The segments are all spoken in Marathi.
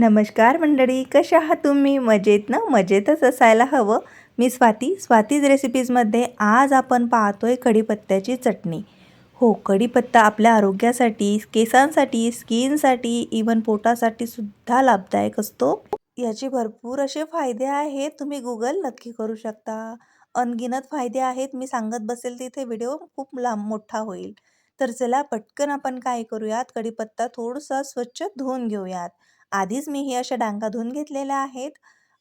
नमस्कार मंडळी कशा आहात तुम्ही? मजेत ना? मजेतच असायला हवं. मी स्वाती स्वातीज रेसिपीजमध्ये आज आपण पाहतोय कढीपत्त्याची चटणी. हो कढीपत्ता आपल्या आरोग्यासाठी केसांसाठी स्किनसाठी इवन पोटासाठी सुद्धा लाभदायक असतो. याचे भरपूर असे फायदे आहेत. तुम्ही गुगल नक्की करू शकता. अनगिनत फायदे आहेत. मी सांगत बसेल तिथे व्हिडिओ खूप लांब मोठा होईल. तर चला पटकन आपण काय करूयात? कढीपत्ता थोडासा स्वच्छ धुवून घेऊयात. आधीच मी हे अशा डांगा धुवून घेतलेल्या आहेत.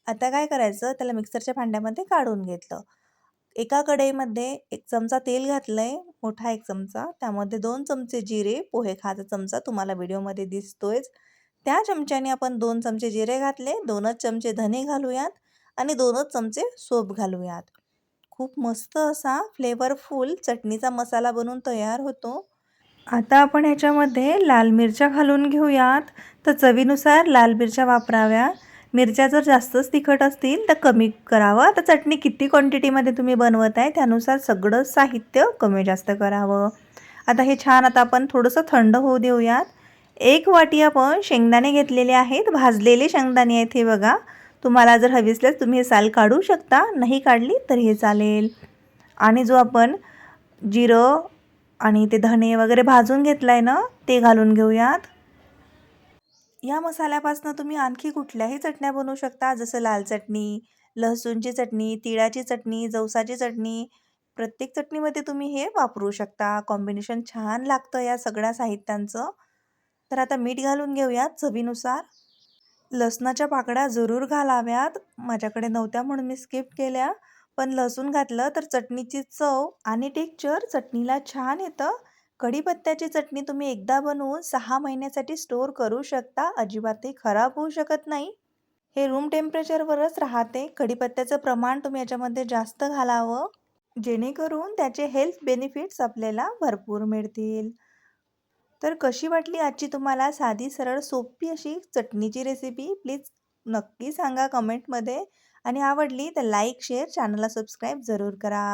आता काय करायचं? त्याला मिक्सरच्या भांड्यामध्ये काढून घेतलं. एका कढईमध्ये एक चमचा तेल घातलं आहे मोठा एक चमचा. त्यामध्ये दोन चमचे जिरे पोहे खाचा चमचा तुम्हाला व्हिडिओमध्ये दिसतोयच. त्या चमच्याने आपण दोन चमचे जिरे घातले दोनच चमचे धने घालूयात आणि दोनच चमचे सोप घालूयात. खूप मस्त असा फ्लेवरफुल चटणीचा मसाला बनवून तयार होतो. आता आपण ह्याच्यामध्ये लाल मिरच्या घालून घेऊयात. तर चवीनुसार लाल मिरच्या वापराव्या. मिरच्या जर जास्तच तिखट असतील तर कमी करावं. आता चटणी किती क्वांटिटीमध्ये तुम्ही बनवत आहे त्यानुसार सगळं साहित्य कमी जास्त करावं. आता हे छान आता आपण थोडंसं थंड होऊ देऊयात. एक वाटी आपण शेंगदाणे घेतलेले आहेत. भाजलेले शेंगदाणे आहेत हे बघा. तुम्हाला जर हवी असल्यास तुम्ही हे साल काढू शकता. नाही काढली तर हे चालेल. आणि जो आपण जिरं आणि ते धणे वगैरे भाजून घेतलं आहे ना ते घालून घेऊयात. या मसाल्यापासून तुम्ही आणखी कुठल्याही चटण्या बनवू शकता जसं लाल चटणी लसूणची चटणी तिळाची चटणी जवसाची चटणी. प्रत्येक चटणीमध्ये तुम्ही हे वापरू शकता. कॉम्बिनेशन छान लागतं या सगळ्या साहित्यांचं. तर आता मीठ घालून घेऊयात चवीनुसार. लसणाच्या पाकळ्या जरूर घालाव्यात. माझ्याकडे नव्हत्या म्हणून मी स्किप केल्या. पण लसूण घातलं तर चटणीची चव आणि टेक्चर चटणीला छान येतं. कढीपत्त्याची चटणी तुम्ही एकदा बनवून सहा महिन्यासाठी स्टोअर करू शकता. अजिबातही खराब होऊ शकत नाही. हे रूम टेम्परेचरवरच राहते. कढीपत्त्याचं प्रमाण तुम्ही याच्यामध्ये जास्त घालावं. जेणेकरून त्याचे हेल्थ बेनिफिट्स आपल्याला भरपूर मिळतील. तर कशी वाटली आजची तुम्हाला साधी सरळ सोपी अशी चटणीची रेसिपी प्लीज नक्की सांगा कमेंटमध्ये आणि आवडली तर लाईक शेअर चॅनलला सबस्क्राईब जरूर करा.